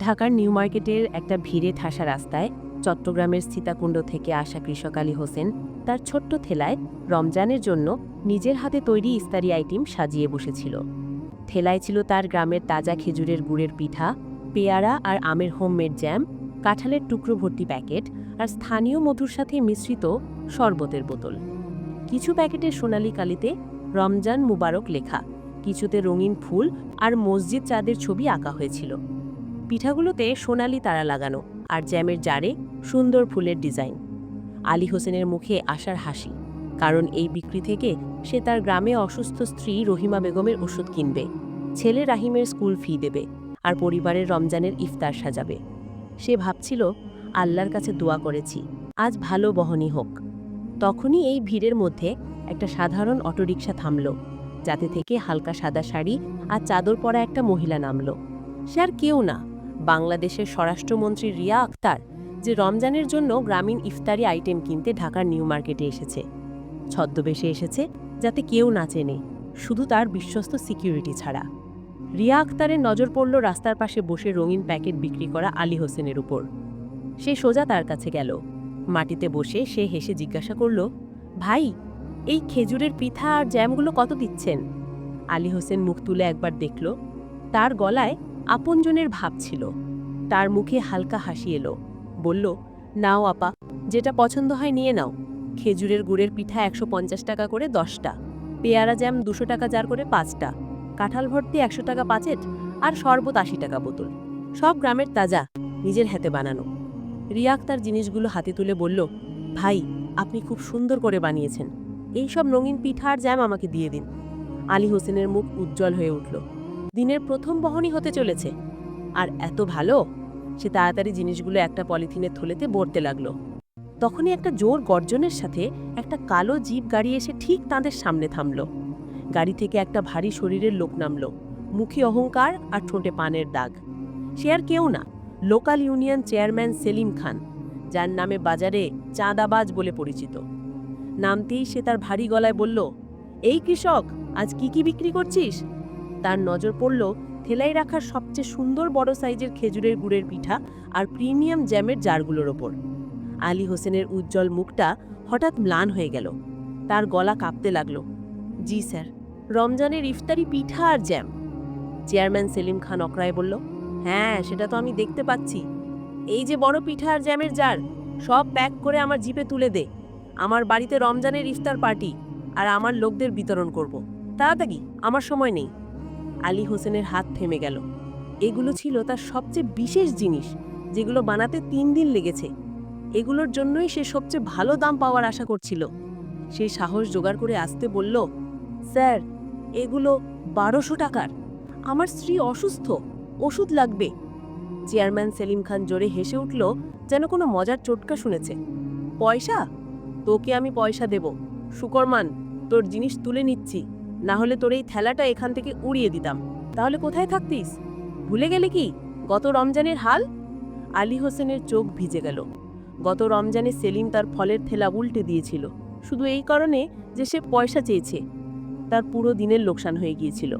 ঢাকার নিউ মার্কেটের একটা ভিড়ে ঠাসা রাস্তায় চট্টগ্রামের সীতাকুণ্ড থেকে আসা কৃষক আলী হোসেন তার ছোট্ট থেলায় রমজানের জন্য নিজের হাতে তৈরি ইস্তারি আইটেম সাজিয়ে বসেছিল। থেলায় ছিল তার গ্রামের তাজা খেজুরের গুড়ের পিঠা, পেয়ারা আর আমের হোমমেড জ্যাম, কাঁঠালের টুকরো ভর্তি প্যাকেট আর স্থানীয় মধুর সাথে মিশ্রিত শরবতের বোতল। কিছু প্যাকেটের সোনালি কালিতে রমজান মুবারক লেখা, কিছুতে রঙিন ফুল আর মসজিদ চাঁদের ছবি আঁকা হয়েছিল। পিঠাগুলোতে সোনালি তারা লাগানো আর জ্যামের জারে সুন্দর ফুলের ডিজাইন। আলী হোসেনের মুখে আসার হাসি, কারণ এই বিক্রি থেকে সে তার গ্রামে অসুস্থ স্ত্রী রহিমা বেগমের ওষুধ কিনবে। ছেলে রাহিমের স্কুল ফি দেবে আর পরিবারের রমজানের ইফতার সাজাবে। সে ভাবছিল, আল্লাহর কাছে দোয়া করেছি, আজ ভালো বহনি হোক। তখনই এই ভিড়ের মধ্যে একটা সাধারণ অটোরিকশা থামল, যাতে থেকে হালকা সাদা শাড়ি আর চাদর পরা একটা মহিলা নামল। সে আর কেউ না বাংলাদেশের স্বরাষ্ট্রমন্ত্রী রিয়া আক্তার যে রমজানের জন্য গ্রামীণ ইফতারি আইটেম কিনতে ঢাকার নিউ মার্কেটে এসেছে। ছদ্মবেশে এসেছে যাতে কেউ না চেনে, শুধু তার বিশ্বস্ত সিকিউরিটি ছাড়া। রিয়া আক্তারের নজর পড়ল রাস্তার পাশে বসে রঙিন প্যাকেট বিক্রি করা আলী হোসেনের উপর। সে সোজা তার কাছে গেল। মাটিতে বসে সে হেসে জিজ্ঞাসা করল, ভাই, এই খেজুরের পিঠা আর জ্যামগুলো কত দিচ্ছেন? আলী হোসেন মুখ তুলে একবার দেখল, তার গলায় আপনজনের ভাব ছিল। তার মুখে হালকা হাসি এলো। বলল, নাও আপা, যেটা পছন্দ হয় নিয়ে নাও। খেজুরের গুড়ের পিঠা একশো পঞ্চাশ টাকা করে দশটা, পেয়ারা জ্যাম দুশো টাকা যার করে পাঁচটা, কাঁঠাল ভর্তি একশো টাকা পাঁচেট আর শরবত আশি টাকা বোতল। সব গ্রামের তাজা, নিজের হাতে বানানো। রিয়াক তার জিনিসগুলো হাতে তুলে বলল, ভাই, আপনি খুব সুন্দর করে বানিয়েছেন। এই সব রঙিন পিঠা আর জ্যাম আমাকে দিয়ে দিন। আলী হোসেনের মুখ উজ্জ্বল হয়ে উঠল। দিনের প্রথম বহনই হতে চলেছে। আর এত ভালো? সে তাড়াতাড়ি জিনিসগুলো একটা পলিথিনের থলেতে ভরতে লাগল। তখনই একটা জোর গর্জনের সাথে একটা কালো জিপ গাড়ি এসে ঠিক তাদের সামনে থামল। গাড়ি থেকে একটা ভারী শরীরের লোক নামল। মুখে অহংকার আর ঠোঁটে পানের দাগ। সে আর কেউ না, local union chairman Selim Khan, যার নামে বাজারে চাঁদাবাজ বলে পরিচিত। নামতেই সে তার ভারী গলায় বলল, এই কৃষক, আজ কি কি বিক্রি করছিস? তার নজর পড়ল থেলাই রাখার সবচেয়ে সুন্দর বড় সাইজের খেজুরের গুড়ের পিঠা আর প্রিমিয়াম জ্যামের জারগুলোর ওপর। আলী হোসেনের উজ্জ্বল মুখটা হঠাৎ ম্লান হয়ে গেল। তার গলা কাঁপতে লাগল। জি, স্যার। রমজানের ইফতারি পিঠা আর জ্যাম। চেয়ারম্যান সেলিম খান অকরায় বলল হ্যাঁ সেটা তো আমি দেখতে পাচ্ছি। এই যে বড় পিঠা আর জ্যামের জার, সব প্যাক করে আমার জিপে তুলে দে। আমার বাড়িতে রমজানের ইফতার পার্টি আর আমার লোকদের বিতরণ করব। তাড়াতাড়ি, আমার সময় নেই। আলী হোসেনের হাত থেমে গেল। এগুলো ছিল তার সবচেয়ে বিশেষ জিনিস, যেগুলো বানাতে তিন দিন লেগেছে। এগুলোর জন্যই সে সবচেয়ে ভালো দাম পাওয়ার আশা করছিল। সে সাহস জোগাড় করে আসতে বলল, স্যার, এগুলো বারোশো টাকার। আমার স্ত্রী অসুস্থ, ওষুধ লাগবে। চেয়ারম্যান সেলিম খান জোরে হেসে উঠল, যেন কোনো মজার চটকা শুনেছে। পয়সা? তোকে আমি পয়সা দেব। সুকরমান, তোর জিনিস তুলে নিচ্ছি। না হলে তোর এই থেলাটা এখান থেকে উড়িয়ে দিতাম। তাহলে কোথায় থাকতিস? ভুলে গেলে কি? গত রমজানের হাল? আলী হোসেনের চোখ ভিজে গেল। গত রমজানে সেলিম তার ফলের থেলা উল্টে দিয়েছিল। শুধু এই কারণে যে সে পয়সা চেয়েছে। তার পুরো দিনের লোকসান হয়ে গিয়েছিল।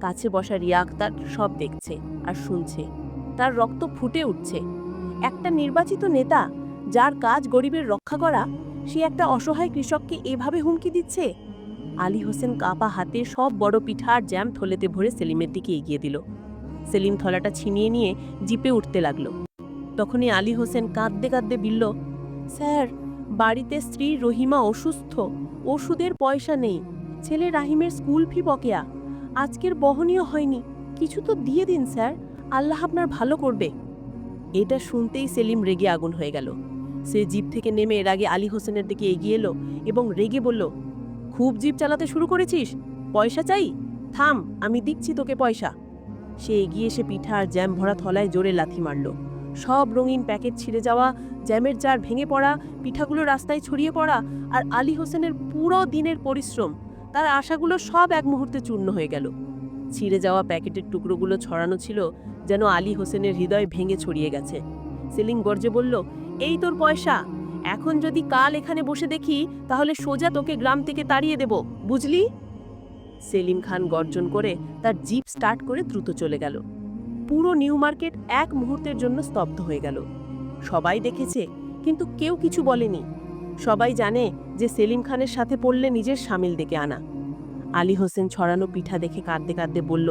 কাছে বসা রিয়াক তার সব দেখছে আর শুনছে। তার রক্ত ফুটে উঠছে। একটা নির্বাচিত নেতা যার কাজ গরিবের রক্ষা করা, সে একটা অসহায় কৃষককে এভাবে হুমকি দিচ্ছে? আলী হোসেন কাপা হাতে সব বড় পিঠা আর জ্যাম থলেতে ভরে সেলিমের দিকে এগিয়ে দিল। সেলিম থলাটা ছিনিয়ে নিয়ে জিপে উঠতে লাগল। তখনই আলী হোসেন কাঁদতে কাঁদতে বিলল, স্যার, বাড়িতে স্ত্রী রহিমা অসুস্থ, ওষুধের পয়সা নেই, ছেলে রাহিমের স্কুল ফি বকেয়া, আজকের বহনীয় হয়নি, কিছু তো দিয়ে দিন স্যার, আল্লাহ আপনার ভালো করবে। এটা শুনতেই সেলিম রেগে আগুন হয়ে গেল। সে জিপ থেকে নেমে এর আগে আলী হোসেনের দিকে এগিয়ে এলো এবং রেগে বলল খুব জিপ চালাতে শুরু করেছিস? পয়সা চাই? থাম, আমি দিচ্ছি তোকে পয়সা। সে এগিয়ে এসে পিঠা আর জ্যাম ভরা থলায় জোরে লাথি মারল। সব রঙিন প্যাকেট ছিঁড়ে যাওয়া, জ্যামের জার ভেঙে পড়া, পিঠাগুলো রাস্তায় ছড়িয়ে পড়া আর আলী হোসেনের পুরো দিনের পরিশ্রম, তার আশাগুলো সব এক মুহূর্তে চূর্ণ হয়ে গেল। ছিঁড়ে যাওয়া প্যাকেটের টুকরোগুলো ছড়ানো ছিল যেন আলী হোসেনের হৃদয় ভেঙে ছড়িয়ে গেছে। সেলিম গর্জে বলল, এই তোর পয়সা! এখন যদি কাল এখানে বসে দেখি, তাহলে সোজা তোকে গ্রাম থেকে তাড়িয়ে দেব, বুঝলি? সেলিম খান গর্জন করে তার জিপ স্টার্ট করে দ্রুত চলে গেল। পুরো নিউ মার্কেট এক মুহূর্তের জন্য স্তব্ধ হয়ে গেল। সবাই দেখেছে, কিন্তু কেউ কিছু বলেনি। সবাই জানে যে সেলিম খানের সাথে পড়লে নিজের সামিল ডেকে আনা। আলী হোসেন ছড়ানো পিঠা দেখে কাঁদতে কাঁদতে বলল,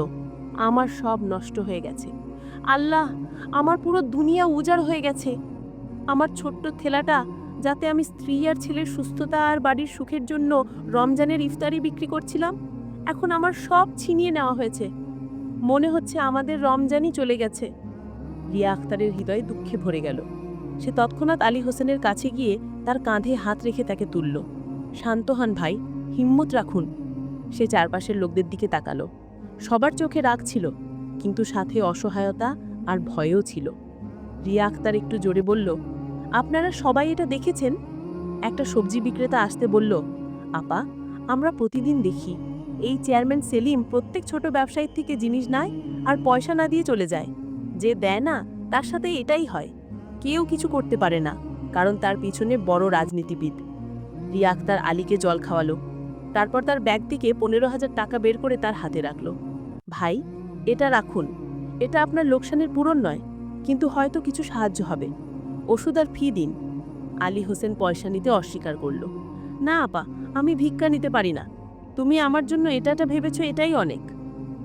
আমার সব নষ্ট হয়ে গেছে। আল্লাহ, আমার পুরো দুনিয়া উজাড় হয়ে গেছে। আমার ছোট্ট থেলাটা যাতে আমি স্ত্রী আর ছেলের সুস্থতা আর বাড়ির সুখের জন্য রমজানের ইফতারি বিক্রি করছিলাম, এখন আমার সব ছিনিয়ে নেওয়া হয়েছে। মনে হচ্ছে আমাদের রমজানই চলে গেছে। রিয়া আখতারের হৃদয় দুঃখে ভরে গেল। সে তৎক্ষণাৎ আলী হোসেনের কাছে গিয়ে তার কাঁধে হাত রেখে তাকে তুলল। শান্ত হন ভাই, হিম্মত রাখুন। সে চারপাশের লোকদের দিকে তাকালো। সবার চোখে রাগ ছিল, কিন্তু সাথে অসহায়তা আর ভয়ও ছিল। রিয়া আক্তার একটু জোরে বলল আপনারা সবাই এটা দেখেছেন? একটা সবজি বিক্রেতা আসতে বলল, আপা, আমরা প্রতিদিন দেখি। এই চেয়ারম্যান সেলিম প্রত্যেক ছোট ব্যবসায়ীর থেকে জিনিস নেয় আর পয়সা না দিয়ে চলে যায়। যে দেয় না, তার সাথে এটাই হয়। কেউ কিছু করতে পারে না, কারণ তার পিছনে বড় রাজনীতিবিদ। রিয়া আক্তার আলীকে জল খাওয়ালো। তারপর তার ব্যাগ থেকে পনেরো হাজার টাকা বের করে তার হাতে রাখল। ভাই, এটা রাখুন। এটা আপনার লোকসানের পূরণ নয়, কিন্তু হয়তো কিছু সাহায্য হবে। ওষুধ আর ফি দিন। আলী হোসেন পয়সা নিতে অস্বীকার করল। না, আপা, আমি ভিক্ষা নিতে পারি না। তুমি আমার জন্য এটাটা ভেবেছো এটাই অনেক।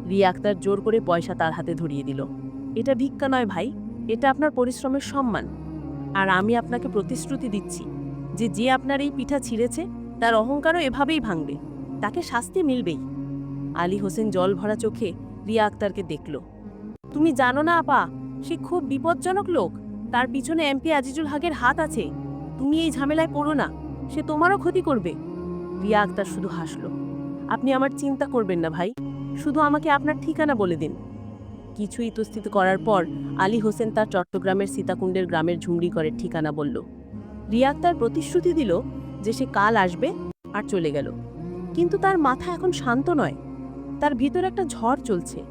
রিয়া আক্তার জোর করে পয়সা তার হাতে ধরিয়ে দিল। এটা ভিক্ষা নয় ভাই, এটা আপনার পরিশ্রমের সম্মান। আর আমি আপনাকে প্রতিশ্রুতি দিচ্ছি যে যে আপনার এই পিঠা ছিঁড়েছে, তার অহংকারও এভাবেই ভাঙবে। তাকে শাস্তি মিলবেই। আলী হোসেন জল ভরা চোখে রিয়া আক্তারকে দেখল। তুমি জানো না, আপা, সে খুব বিপজ্জনক লোক। তার পিছনে এমপি আজিজুল হকের হাত আছে। তুমি এই ঝামেলায় পড়ো না। সে তোমারও ক্ষতি করবে। রিয়া আক্তার শুধু হাসল। আপনি আমার চিন্তা করবেন না ভাই। শুধু আমাকে আপনার ঠিকানা বলে দিন। কিছু ইতস্থিত করার পর আলী হোসেন তার চট্টগ্রামের সীতাকুণ্ডের গ্রামের ঝুমড়ি করের ঠিকানা বলল। রিয়া আক্তার প্রতিশ্রুতি দিল যে সে কাল আসবে আর চলে গেল। কিন্তু তার মাথা এখন শান্ত নয়। তার ভিতর একটা ঝড় চলছে।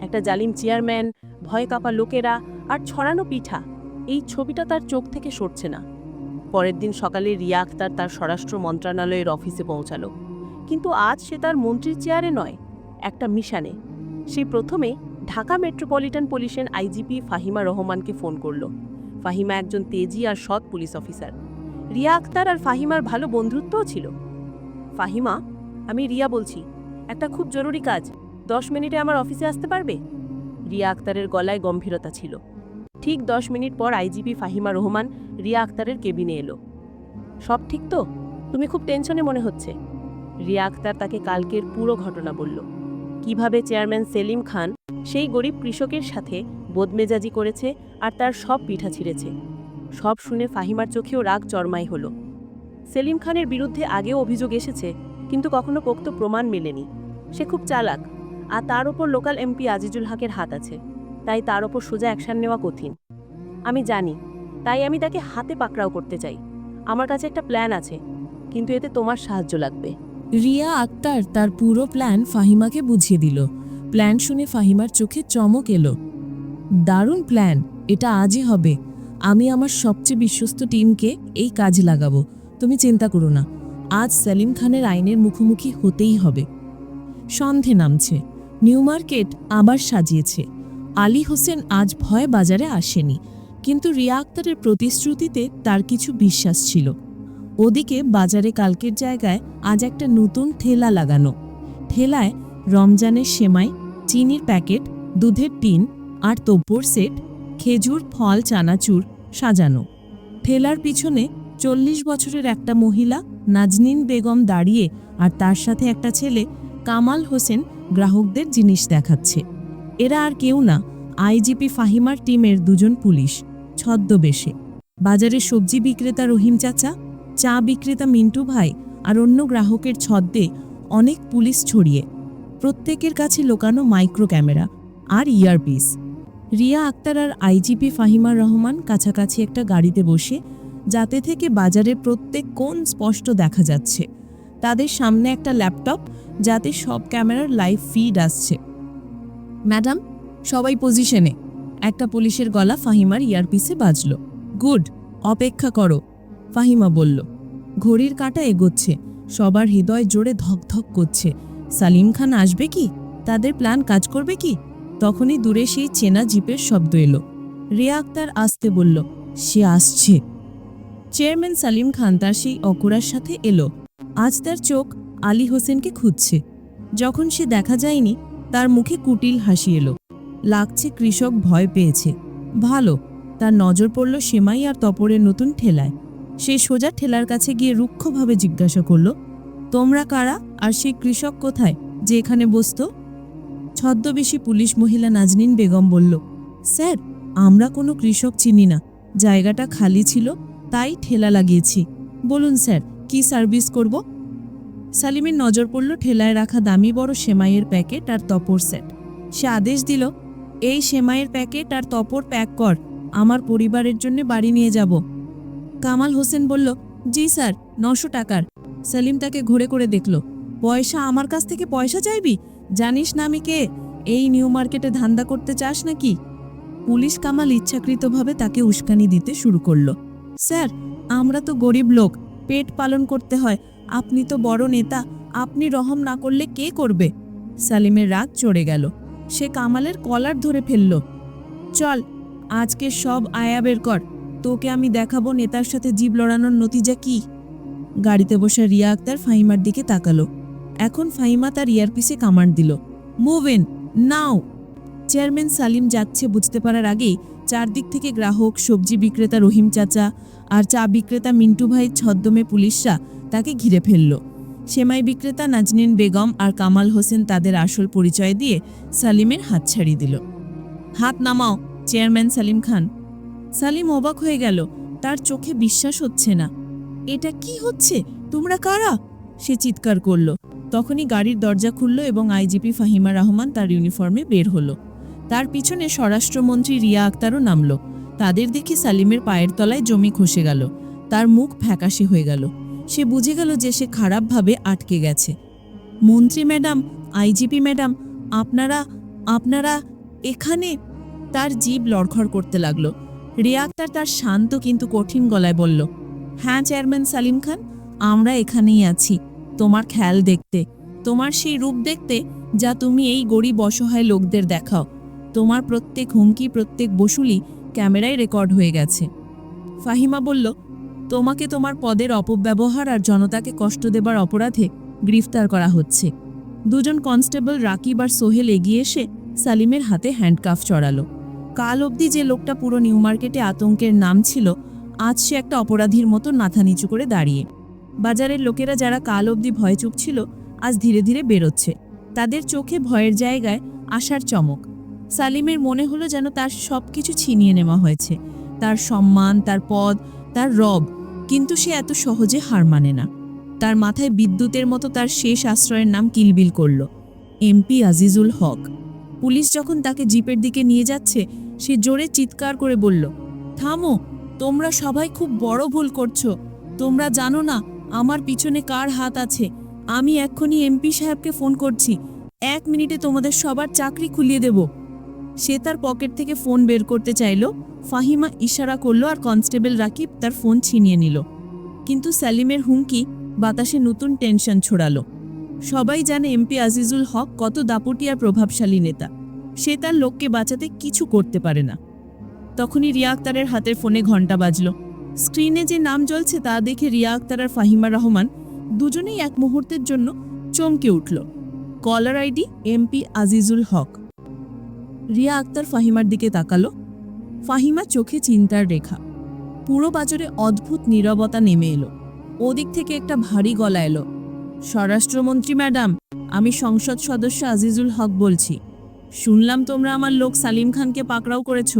একটা জালিম চেয়ারম্যান, ভয় কাপা লোকেরা আর ছড়ানো পিঠা। এই ছবিটা তার চোখ থেকে সরছে না। পরের দিন সকালে রিয়া আক্তার তার স্বরাষ্ট্র মন্ত্রণালয়ের অফিসে পৌঁছালো। কিন্তু আজ সে তার মন্ত্রীর চেয়ারে নয়, একটা মিশানে। সে প্রথমে ঢাকা মেট্রোপলিটন পুলিশের আইজিপি ফাহিমা রহমানকে ফোন করল। ফাহিমা একজন তেজি আর সৎ পুলিশ অফিসার। রিয়া আক্তার আর ফাহিমার ভালো বন্ধুত্বও ছিল। ফাহিমা, আমি রিয়া বলছি, একটা খুব জরুরি কাজ, দশ মিনিটে আমার অফিসে আসতে পারবে? রিয়া আক্তারের গলায় গম্ভীরতা ছিল। ঠিক দশ মিনিট পর আইজিপি ফাহিমা রহমান, রিয়া আক্তারের কেবিনে এলো। সব ঠিক তো? তুমি খুব টেনশনে মনে হচ্ছে? রিয়া আক্তার তাকে কালকের পুরো ঘটনা বলল। কীভাবে চেয়ারম্যান সেলিম খান সেই গরিব কৃষকের সাথে বদমেজাজি করেছে আর তার সব পিঠা ছিঁড়েছে। সব শুনে ফাহিমার চোখেও রাগ চরমাই হলো। সেলিম খানের বিরুদ্ধে আগেও অভিযোগ এসেছে, কিন্তু কখনো পোক্ত প্রমাণ মেলেনি। সে খুব চালাক, আর তার ওপর লোকাল এমপি আজিজুল হকের হাত আছে। তাই তার ওপর সোজা অ্যাকশন নেওয়া কঠিন। আমি জানি, তাই আমি তাকে হাতে পাকড়াও করতে চাই। আমার কাছে একটা প্ল্যান আছে, কিন্তু এতে তোমার সাহায্য লাগবে। রিয়া আক্তার তার পুরো প্ল্যান ফাহিমাকে বুঝিয়ে দিল। প্ল্যান শুনে ফাহিমার চোখে চমক এলো। দারুণ প্ল্যান, এটা আজই হবে। আমি আমার সবচেয়ে বিশ্বস্ত টিমকে এই কাজে লাগাবো। তুমি চিন্তা করো না, আজ সেলিম খানের আইনের মুখোমুখি হতেই হবে। সন্ধে নামছে, নিউ মার্কেট আবার সাজিয়েছে। আলী হোসেন আজ ভয় বাজারে আসেনি, কিন্তু রিয়া আক্তারের প্রতিশ্রুতিতে তার কিছু বিশ্বাস ছিল। ওদিকে বাজারে কালকের জায়গায় আজ একটা নতুন ঠেলা লাগানো। ঠেলায় রমজানের সেমাই, চিনির প্যাকেট, দুধের টিন আর তোপ্পর সেট, খেজুর, ফল, চানাচুর সাজানো। ঠেলার পিছনে চল্লিশ বছরের একটা মহিলা, নাজনিন বেগম দাঁড়িয়ে আর তার সাথে একটা ছেলে, কামাল হোসেন গ্রাহকদের জিনিস দেখাচ্ছে। এরা আর কেউ না, আইজিপি ফাহিমার টিমের দুজন পুলিশ, ছদ্মবেশে। বাজারে সবজি বিক্রেতা রহিম চাচা, চা বিক্রেতা মিন্টু ভাই আর অন্য গ্রাহকের ছদ্মে অনেক পুলিশ ছড়িয়ে। প্রত্যেকের কাছে লোকানো মাইক্রো ক্যামেরা আর ইয়ারপিস। রিয়া আক্তার আর আইজিপি ফাহিমা রহমান কাছাকাছি একটা গাড়িতে বসে, যাতে থেকে বাজারের প্রত্যেক কোণ স্পষ্ট দেখা যাচ্ছে। তাদের সামনে একটা ল্যাপটপ, যাতে সব ক্যামেরার লাইভ ফিড আসছে। ম্যাডাম, সবাই পজিশনে। একটা পুলিশের গলা ফাহিমার ইয়ারপিসে বাজল। গুড, অপেক্ষা করো, ফাহিমা বলল। ঘড়ির কাঁটা এগোচ্ছে, সবার হৃদয় জোরে ধকধক করছে। সালিম খান আসবে কি? তাদের প্ল্যান কাজ করবে কি? তখনই দূরে সেই চেনা জিপের শব্দ এলো। রিয়া আক্তার আসতে বলল, সে আসছে। চেয়ারম্যান সালিম খান তার সেই অকুরার সাথে এলো। আজ তার চোখ আলী হোসেনকে খুঁজছে। যখন সে দেখা যায়নি তার মুখে কুটিল হাসি এলো। লাগছে কৃষক ভয় পেয়েছে। ভালো, তার নজর পড়ল সেমাই আর তপরের নতুন ঠেলায়। সে সোজা ঠেলার কাছে গিয়ে রুক্ষভাবে জিজ্ঞাসা করল, তোমরা কারা আর সেই কৃষক কোথায় যে এখানে বসত? ছদ্মবেশী পুলিশ মহিলা নাজনীন বেগম বলল, স্যার, আমরা কোনো কৃষক চিনি না। জায়গাটা খালি ছিল, তাই ঠেলা লাগিয়েছি। বলুন স্যার, কি সার্ভিস করব? সালিমের নজর পড়ল ঠেলায় রাখা দামি বড় সেমাইয়ের প্যাকেট আর তপর সেট। সে আদেশ দিল, এই সেমাইয়ের প্যাকেট আর তপর প্যাক কর, আমার পরিবারের জন্য বাড়ি নিয়ে যাব। কামাল হোসেন বলল, জি স্যার, নশো টাকার। সালিম তাকে ঘুরে করে দেখল, পয়সা আমার কাছ থেকে পয়সা চাইবি? জানিস না আমি কে? এই নিউ মার্কেটে ধান্দা করতে চাস নাকি? পুলিশ কামাল ইচ্ছাকৃতভাবে তাকে উস্কানি দিতে শুরু করল, স্যার, আমরা তো গরিব লোক, পেট পালন করতে হয় আপনি তো বড় নেতা, আপনি রহম না করলে কে করবে? সালিমের রাগ চড়ে গেল। সে কামালের কলার ধরে ফেলল। চল, আজকে সব আয়া বের কর। তোকে আমি দেখাবো নেতার সাথে জীব লড়ানোর নতিজা কি। গাড়িতে বসে রিয়া আক্তার ফাহিমার দিকে তাকালো। এখন ফাহিমা তার ইয়ারপিসে কামান্ড দিল। Move in now chairman Salim যাচ্ছে বুঝতে পারার আগেই চারদিক থেকে গ্রাহক, সবজি বিক্রেতা রহিম চাচা আর চা বিক্রেতা মিন্টু ভাই ছদ্মমে পুলিশরা তাকে ঘিরে ফেলল। সেমাই বিক্রেতা নাজনীন বেগম আর কামাল হোসেন তাদের আসল পরিচয় দিয়ে সালিমের হাত ছাড়িয়ে দিল। হাত নামাও, চেয়ারম্যান সালিম খান। সালিম অবাক হয়ে গেল, তার চোখে বিশ্বাস হচ্ছে না। এটা কি হচ্ছে? তোমরা কারা? সে চিৎকার করল। তখনই গাড়ির দরজা খুলল এবং আইজিপি ফাহিমা রহমান তার ইউনিফর্মে বের হলো। তার পিছনে স্বরাষ্ট্রমন্ত্রী রিয়া আক্তারও নামল। তাদের দেখে সালিমের পায়ের তলায় জমি খসে গেল। তার মুখ ফ্যাকাশে হয়ে গেল। সে বুঝে গেল যে সে খারাপভাবে আটকে গেছে। মন্ত্রী ম্যাডাম, আইজিপি ম্যাডাম, আপনারা আপনারা এখানে? তার জীব লড়খড় করতে লাগল। রিয়া আক্তার তার শান্ত কিন্তু কঠিন গলায় বলল হ্যাঁ চেয়ারম্যান সালিম খান, আমরা এখানেই আছি। তোমার খেয়াল দেখতে। তোমার সেই রূপ দেখতে যা তুমি এই গরিব অসহায় লোকদের দেখাও। তোমার প্রত্যেক হুমকি, প্রত্যেক বসুলি ক্যামেরায় রেকর্ড হয়ে গেছে। ফাহিমা বলল তোমাকে তোমার পদের অপব্যবহার আর জনতাকে কষ্ট দেবার অপরাধে গ্রেফতার করা হচ্ছে। দুজন কনস্টেবল রাকিব আর সোহেল এগিয়ে এসে সালিমের হাতে হ্যান্ডকাফ চড়ালো। কাল অবধি যে লোকটা পুরো নিউ মার্কেটে আতঙ্কের নাম ছিল, আজ সে একটা অপরাধীর মতো মাথা নিচু করে দাঁড়িয়ে। বাজারের লোকেরা যারা কাল অবধি ভয় চুপ ছিল আজ ধীরে ধীরে বেরোচ্ছে। তাদের চোখে ভয়ের জায়গায় আশার চমক। সালিমের মনে হলো যেন তার সব কিছু ছিনিয়ে নেওয়া হয়েছে। তার সম্মান, তার পদ, তার রব কিন্তু সে এত সহজে হার মানে না। তার মাথায় বিদ্যুতের মতো তার শেষ আশ্রয়ের নাম কিলবিল করল, এমপি আজিজুল হক। পুলিশ যখন তাকে জিপের দিকে নিয়ে যাচ্ছে, সে জোরে চিৎকার করে বলল, থামো, তোমরা সবাই খুব বড় ভুল করছ। তোমরা জানো না আমার পিছনে কার হাত আছে। আমি এক্ষুনি এমপি সাহেবকে ফোন করছি। এক মিনিটে তোমাদের সবার চাকরি খুলিয়ে দেব। সে তার পকেট থেকে ফোন বের করতে চাইল। ফাহিমা ইশারা করল আর কনস্টেবল রাকিব তার ফোন ছিনিয়ে নিল। কিন্তু সালিমের হুমকি বাতাসে নতুন টেনশন ছড়ালো। সবাই জানে এমপি আজিজুল হক কত দাপটি আর প্রভাবশালী নেতা। সে তার লোককে বাঁচাতে কিছু করতে পারে না। তখনই রিয়া আক্তারের হাতের ফোনে ঘণ্টা বাজল। স্ক্রিনে যে নাম জ্বলছে তা দেখে রিয়া আক্তার আর ফাহিমা রহমান দুজনেই এক মুহূর্তের জন্য চমকে উঠল। Caller ID MP Azizul Haque. Riya Akter ফাহিমার দিকে তাকালো। ফাহিমা চোখে চিন্তার রেখা। পুরো বাজারে অদ্ভুত নীরবতা নেমে এলো। ওদিক থেকে একটা ভারী গলা এলো। স্বরাষ্ট্রমন্ত্রী ম্যাডাম, আমি সংসদ সদস্য আজিজুল হক বলছি। শুনলাম তোমরা আমার লোক সালিম খানকে পাকড়াও করেছ।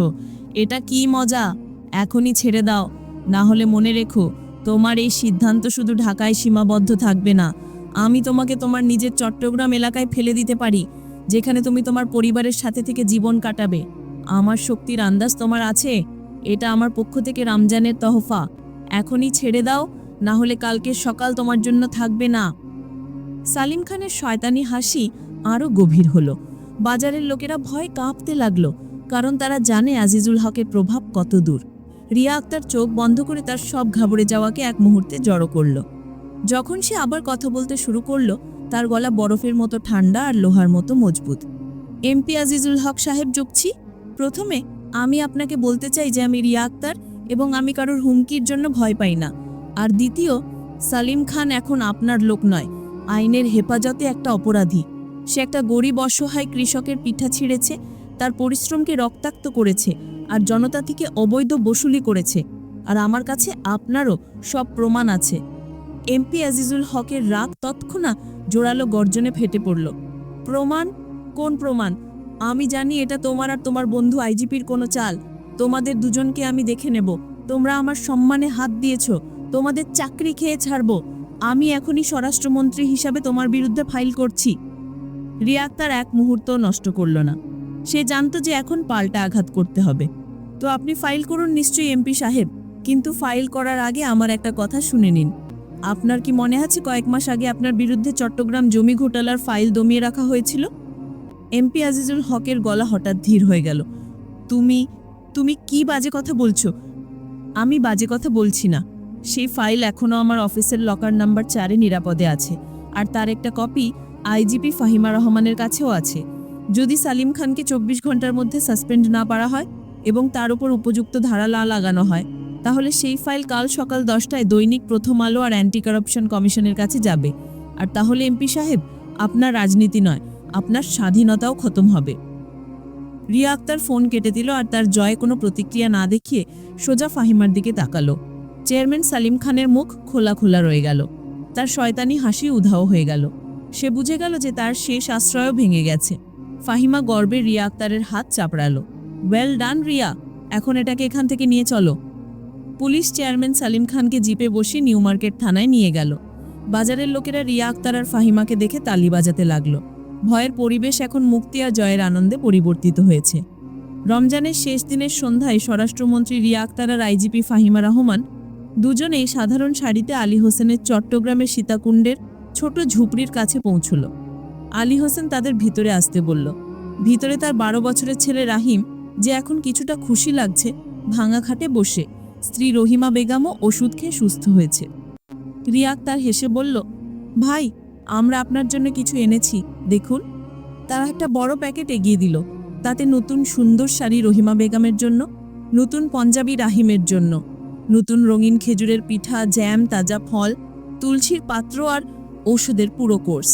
এটা কি মজা? এখনই ছেড়ে দাও। না হলে মনে রেখো, তোমার এই সিদ্ধান্ত শুধু ঢাকায় সীমাবদ্ধ থাকবে না। আমি তোমাকে তোমার নিজের চট্টগ্রাম এলাকায় ফেলে দিতে পারি। যেখানে তুমি তোমার পরিবারের সাথে থেকে জীবন কাটাবে। আমার শক্তির আন্দাজ তোমার আছে। এটা আমার পক্ষ থেকে রমজানের তহফা। এখনই ছেড়ে দাও, না হলে কালকে সকাল তোমার জন্য থাকবে না। সালিম খানের শয়তানি হাসি আরও গভীর হলো। বাজারের লোকেরা ভয় কাঁপতে লাগল, কারণ তারা জানে আজিজুল হকের প্রভাব কত দূর। রিয়া আক্তার চোখ বন্ধ করে তার সব ঘাবড়ে যাওয়াকে এক মুহূর্তে জড়ো করল। যখন সে আবার কথা বলতে শুরু করল তার গলা বরফের মতো ঠান্ডা আর লোহার মতো মজবুত। এমপি আজিজুল হক সাহেব যোগছি প্রথমে, আমি আপনাকে বলতে চাই যে আমি রিয়া আক্তার এবং আমি কারোর হুমকির জন্য ভয় পাই না। আর দ্বিতীয়, সালিম খান এখন আপনার লোক নয়। আইনের হেফাজতে একটা অপরাধী। সে একটা গরিব অসহায় কৃষকের পিঠা ছিঁড়েছে, তার পরিশ্রমকে রক্তাক্ত করেছে আর জনতা থেকে অবৈধ বসুলি করেছে। আর আমার কাছে আপনারও সব প্রমাণ আছে। এমপি আজিজুল হকের রাগ তৎক্ষণা জোরালো গর্জনে ফেটে পড়ল। প্রমাণ? কোন প্রমাণ? আমি জানি এটা তোমার আর তোমার বন্ধু আইজিপির কোনো চাল। তোমাদের দুজনকে আমি দেখে নেব। তোমরা আমার সম্মানে হাত দিয়েছ। তোমাদের চাকরি খেয়ে ছাড়বো। আমি এখনই স্বরাষ্ট্রমন্ত্রী হিসাবে তোমার বিরুদ্ধে ফাইল করছি। রিয়া তার এক মুহূর্ত নষ্ট করল না। সে জানতো যে এখন পাল্টা আঘাত করতে হবে। তো আপনি ফাইল করুন নিশ্চয়ই এমপি সাহেব। কিন্তু ফাইল করার আগে আমার একটা কথা শুনে নিন। আপনার কি মনে আছে কয়েক মাস আগে আপনার বিরুদ্ধে চট্টগ্রাম জমি ঘোটালার ফাইল দমিয়ে রাখা হয়েছিল? এমপি আজিজুল হকের গলা হঠাৎ ধীর হয়ে গেল। তুমি তুমি কি বাজে কথা বলছো? আমি বাজে কথা বলছি না। সেই ফাইল এখনও আমার অফিসের লকার নাম্বার চারে নিরাপদে আছে। আর তার একটা কপি আইজিপি ফাহিমা রহমানের কাছেও আছে। যদি সালিম খানকে চব্বিশ ঘণ্টার মধ্যে সাসপেন্ড না করা হয় এবং তার উপর উপযুক্ত ধারা লা লাগানো হয় তাহলে সেই ফাইল কাল সকাল দশটায় দৈনিক প্রথম আলো আর অ্যান্টি কারাপশন কমিশনের কাছে যাবে। আর তাহলে এমপি সাহেব, আপনার রাজনীতি নয়, আপনার স্বাধীনতাও খতম হবে। রিয়া আক্তার ফোন কেটে দিল আর তার জয়ে কোনো প্রতিক্রিয়া না দেখিয়ে সোজা ফাহিমার দিকে তাকালো। চেয়ারম্যান সালিম খানের মুখ খোলা খোলা রয়ে গেল। তার শয়তানি হাসি উধাও হয়ে গেল। সে বুঝে গেল যে তার শেষ আশ্রয়ও ভেঙে গেছে। ফাহিমা গর্বে রিয়া আক্তারের হাত চাপড়ালো। Well done Riya. এখন এটাকে এখান থেকে নিয়ে চলো। পুলিশ চেয়ারম্যান সালিম খানকে জিপে বসিয়ে নিউ মার্কেট থানায় নিয়ে গেল। বাজারের লোকেরা রিয়া আক্তার আর ফাহিমাকে দেখে তালি বাজাতে লাগল। ভয়ের পরিবেশ এখন মুক্তি আর জয়ের আনন্দে পরিবর্তিত হয়েছে। রমজানের শেষ দিনের সন্ধ্যায় স্বরাষ্ট্রমন্ত্রী রিয়া আক্তার আর আইজিপি ফাহিমা রহমান দুজনেই সাধারণ শাড়িতে আলী হোসেনের চট্টগ্রামের সীতাকুণ্ডের ছোট ঝুপড়ির কাছে পৌঁছল। আলী হোসেন তাদের ভিতরে আসতে বলল, ভিতরে তার বারো বছরের ছেলে রাহিম যে এখন কিছুটা খুশি লাগছে, ভাঙা খাটে বসে। স্ত্রী রহিমা বেগমও ওষুধ খেয়ে সুস্থ হয়েছে। রিয়া তার হেসে বলল, ভাই, আমরা আপনার জন্য কিছু এনেছি, দেখুন। তারা একটা বড় প্যাকেট এগিয়ে দিল, তাতে নতুন সুন্দর শাড়ি রহিমা বেগমের জন্য, নতুন পঞ্জাবি রাহিমের জন্য, নতুন রঙিন খেজুরের পিঠা, জ্যাম, তাজা ফল, তুলসীর পাত্র আর ওষুধের পুরো কোর্স।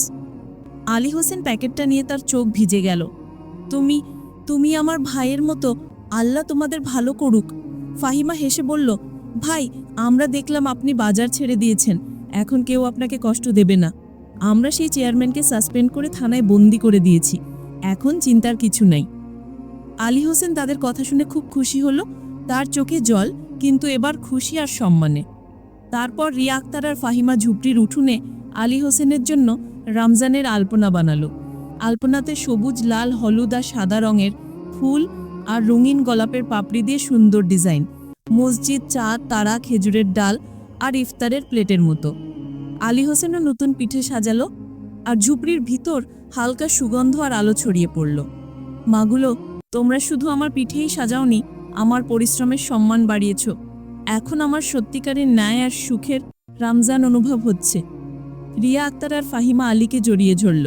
আলী হোসেন প্যাকেটটা নিয়ে তার চোখ ভিজে গেল, তুমি তুমি আমার ভাইয়ের মতো, আল্লাহ তোমাদের ভালো করুক। ফাহিমা হেসে বলল, ভাই, আমরা দেখলাম আপনি বাজার ছেড়ে দিয়েছেন। এখন কেউ আপনাকে কষ্ট দেবে না। আমরা সেই চেয়ারম্যানকে সাসপেন্ড করে থানায় বন্দি করে দিয়েছি। এখন চিন্তার কিছু নেই। আলী হোসেন তাদের কথা শুনে খুব খুশি হলো। তার চোখে জল, কিন্তু এবার খুশি আর সম্মানে। তারপর রিয়া আক্তার আর ফাহিমা ঝুপড়ির উঠুনে আলী হোসেনের জন্য রমজানের আলপনা বানালো। আলপনাতে সবুজ, লাল, হলুদ আর সাদা রঙের ফুল আর রঙিন গোলাপের পাপড়ি দিয়ে সুন্দর ডিজাইন। মসজিদ, চাঁদ, তারা, খেজুরের ডাল আর ইফতারের প্লেটের মতো। আলী হোসেনও নতুন পিঠে সাজালো আর ঝুপড়ির ভিতর হালকা সুগন্ধ আর আলো ছড়িয়ে পড়ল। মাগুলো, তোমরা শুধু আমার পিঠেই সাজাওনি, আমার পরিশ্রমের সম্মান বাড়িয়েছ। এখন আমার সত্যিকারের ন্যায় আর সুখের রমজান অনুভব হচ্ছে। রিয়া আক্তার আর ফাহিমা আলীকে জড়িয়ে ঝরল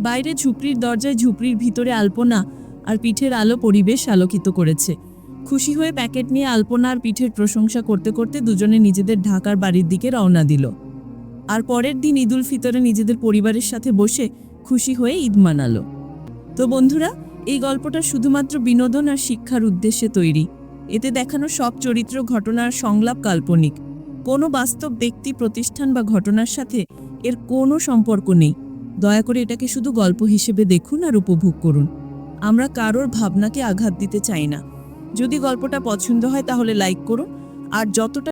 বাইরে ঝুপড়ির দরজায় ঝুপড়ির ভিতরে আলপনা আর পিঠের আলো পরিবেশ আলোকিত করেছে। খুশি হয়ে প্যাকেট নিয়ে আলপনা আর পিঠের প্রশংসা করতে করতে দুজনে নিজেদের ঢাকার বাড়ির দিকে রওনা দিল। আর পরের দিন ঈদুল ফিতরে নিজেদের পরিবারের সাথে বসে খুশি হয়ে ঈদ মানালো। তো বন্ধুরা, এই গল্পটা শুধুমাত্র বিনোদন আর শিক্ষার উদ্দেশ্যে তৈরি। এতে দেখানো সব চরিত্র ঘটনার সংলাপ কাল্পনিক। কোনো বাস্তব ব্যক্তি, প্রতিষ্ঠান বা ঘটনার সাথে এর কোনো সম্পর্ক নেই। দয়া করে এটাকে শুধু গল্প হিসেবে দেখুন আর উপভোগ করুন। আমরা কারোর ভাবনাকে আঘাত দিতে চাই না। যদি গল্পটা পছন্দ হয় তাহলে লাইক করুন, আর যতটা